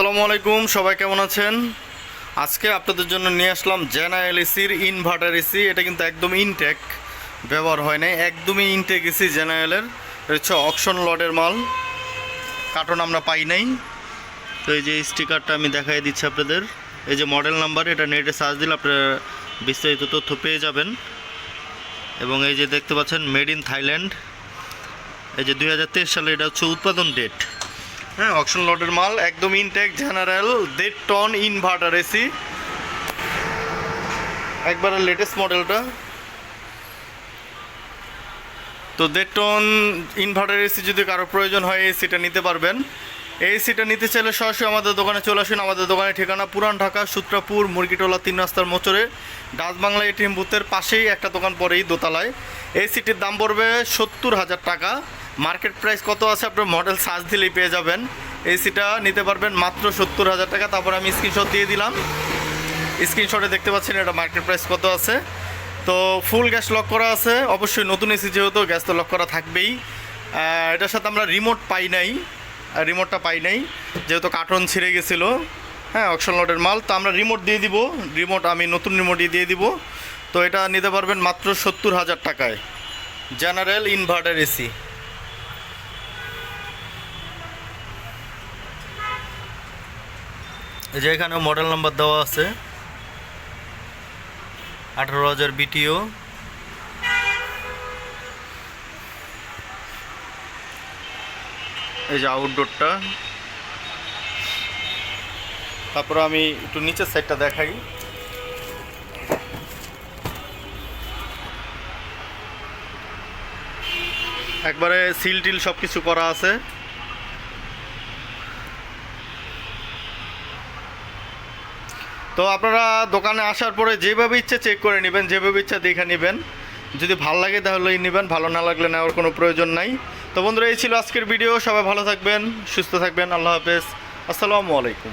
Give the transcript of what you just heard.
আসসালামু আলাইকুম, সবাই কেমন আছেন? আজকে আপনাদের জন্য নিয়ে আসলাম জেনা এলএসির ইনভার্টার এসি এটা কিন্তু একদম ইনটেক ব্যবহার হয় নাই, একদমই ইনটেক এসি জেনারেলের হচ্ছে অকশন লডের মাল কার্টন আমরা পাই নাই। তো এই যে স্টিকারটা আমি দেখাই দিচ্ছি আপনাদের, এই যে মডেল নাম্বার এটা নেটে সার্চ দিলে আপনারা বিস্তারিত তথ্য পেয়ে যাবেন। এবং এই যে দেখতে পাচ্ছেন মেড ইন থাইল্যান্ড এই যে দু হাজার তেইশ সালে এটা হচ্ছে উৎপাদন ডেট হ্যাঁ অকশন লটের মাল একদম ইনটেক জেনারেল দেড় টন ইনভার্টার এসি একবারে লেটেস্ট মডেলটা তো দেড় টন ইনভার্টার এসি যদি কারও প্রয়োজন হয় এই এসিটা নিতে পারবেন। এই এসিটা নিতে চাইলে সরাসরি আমাদের দোকানে চলে আসুন। আমাদের দোকানের ঠিকানা পুরান ঢাকা, সূত্রাপুর, মুরগিটোলা, তিন রাস্তার মোচরে ডাচ বাংলা এটিএম বুথের পাশেই একটা দোকান পরেই দোতলায়। এই সিটির দাম পড়বে সত্তর হাজার টাকা। মার্কেট প্রাইস কত আছে? আপনার মডেল সার্চ দিলেই পেয়ে যাবেন। এই সিটা নিতে পারবেন মাত্র সত্তর হাজার টাকা। তারপর আমি স্ক্রিনশট দিয়ে দিলাম। স্ক্রিনশটে দেখতে পাচ্ছেন এটা মার্কেট প্রাইস কত আছে। তো ফুল গ্যাস লক করা আছে। অবশ্যই নতুন এসি যেহেতু গ্যাস তো লক করা থাকবেই। এটার সাথে আমরা রিমোট পাই নাই। রিমোটটা পাই নাই। যেহেতু কার্টন ছিঁড়ে গেছিল। হ্যাঁ অকশন লটের মাল। তো আমরা রিমোট দিয়ে দিব। রিমোট আমি নতুন রিমোটই দিয়ে দিব। তো এটা নিতে পারবেন মাত্র সত্তর হাজার টাকায়। জেনারেল ইনভার্টার এসি এই যে এখানে মডেল নাম্বার দেওয়া আছে। আঠারো হাজার বিটিও এই যে আউটডোরটা তারপর আমি একটু নিচের সাইডটা দেখাই। একবারে সিল টিল সব কিছু করা আছে। তো আপনারা দোকানে আসার পরে যেভাবে ইচ্ছে চেক করে নেবেন, যেভাবে ইচ্ছা দেখে নেবেন। যদি ভালো লাগে তাহলেই নেবেন, ভালো না লাগলে নেওয়ার কোনো প্রয়োজন নাই। তো বন্ধুরা, এই ছিল আজকের ভিডিও। সবাই ভালো থাকবেন, সুস্থ থাকবেন। আল্লাহ হাফেজ। আসসালামু আলাইকুম।